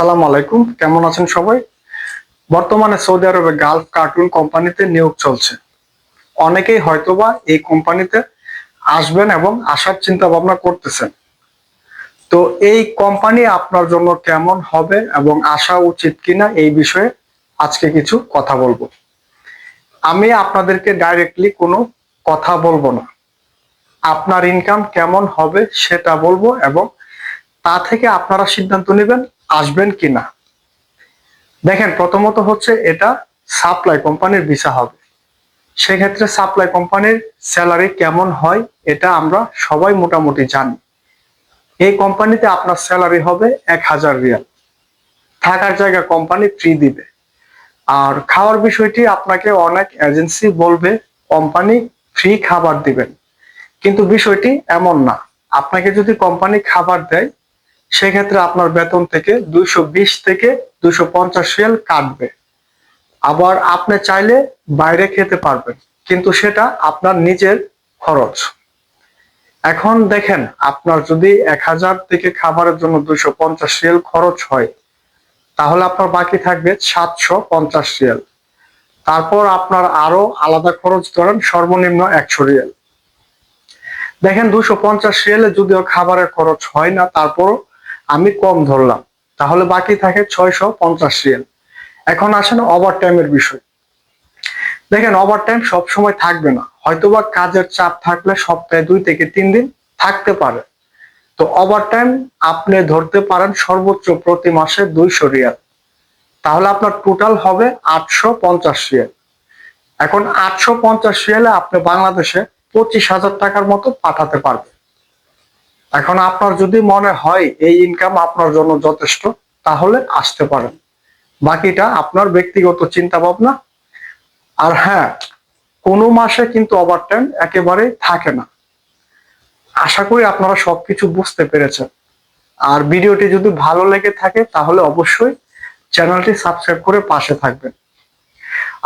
আসসালামু আলাইকুম। কেমন আছেন সবাই? বর্তমানে সৌদি আরবে গালফ কার্টুন কোম্পানিতে নিয়োগ চলছে। অনেকেই হয়তোবা এই কোম্পানিতে আসবেন এবং আসার চিন্তা ভাবনা করতেছেন। তো এই কোম্পানি আপনার জন্য কেমন হবে এবং আসা উচিত কিনা এই বিষয়ে আজকে কিছু কথা বলব। আমি আপনাদেরকে ডাইরেক্টলি কোনো কথা বলব না। আপনার ইনকাম কেমন হবে সেটা বলব এবং তা থেকে আপনারা সিদ্ধান্ত নেবেন আসবেন কিনা? দেখেন, প্রথমত হচ্ছে এটা সাপ্লাই কোম্পানির ভিসা হবে। সেক্ষেত্রে সাপ্লাই কোম্পানির স্যালারি কেমন হয়, এটা আমরা সবাই মোটামুটি জানি। এই কোম্পানিতে আপনার স্যালারি হবে এক হাজার রিয়াল। থাকার জায়গা কোম্পানি ফ্রি দিবে। আর খাওয়ার বিষয়টি আপনাকে অনেক এজেন্সি বলবে কোম্পানি ফ্রি খাবার দিবেন। কিন্তু বিষয়টি এমন না। আপনাকে যদি কোম্পানি খাবার দেয় সেক্ষেত্রে আপনার বেতন থেকে দুইশো বিশ থেকে দুইশো পঞ্চাশ রিয়াল কাটবে। আবার আপনি চাইলে বাইরে খেতে পারবেন, কিন্তু সেটা আপনার নিজের খরচ। এখন দেখেন, আপনার যদি এক হাজার থেকে খাবারের জন্য দুইশো পঞ্চাশ রিয়াল খরচ হয়, তাহলে আপনার বাকি থাকবে সাতশো পঞ্চাশ রিয়াল তারপর আপনার আরও আলাদা খরচ ধরেন সর্বনিম্ন একশো রিয়াল। দেখেন দুশো পঞ্চাশ রিয়ালে যদিও খাবারের খরচ হয় না, তারপরও আমি কম ধরলাম। তাহলে বাকি থাকে ছয়শো পঞ্চাশ রিয়াল। এখন আসেন ওভার টাইমের বিষয়। দেখেন ওভার টাইম সবসময় থাকবে না। হয়তোবা কাজের চাপ থাকলে সপ্তাহে দুই থেকে তিন দিন থাকতে পারে। তো ওভার টাইম আপনি ধরতে পারেন সর্বোচ্চ প্রতি মাসে দুইশো রিয়াল। তাহলে আপনার টোটাল হবে আটশো পঞ্চাশ রিয়াল। এখন আটশো পঞ্চাশ রিয়ালে আপনি বাংলাদেশে পঁচিশ হাজার টাকার মতো পাঠাতে পারবেন। এখন আপনার যদি মনে হয় এই ইনকাম আপনার জন্য যথেষ্ট, তাহলে আসতে পারেন। বাকিটা আপনার ব্যক্তিগত চিন্তা ভাবনা আর হ্যাঁ কোনো মাসে কিন্তু ওভারটাইম একেবারে থাকে না। আশা করি আপনারা সবকিছু বুঝতে পেরেছেন। আর ভিডিওটি যদি ভালো লেগে থাকে, তাহলে অবশ্যই চ্যানেলটি সাবস্ক্রাইব করে পাশে থাকবেন।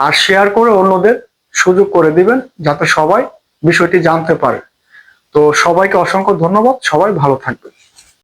আর শেয়ার করে অন্যদের সুযোগ করে দিবেন, যাতে সবাই বিষয়টি জানতে পারে। তো সবাইকে অসংখ্য ধন্যবাদ সবাই ভালো থাকবেন।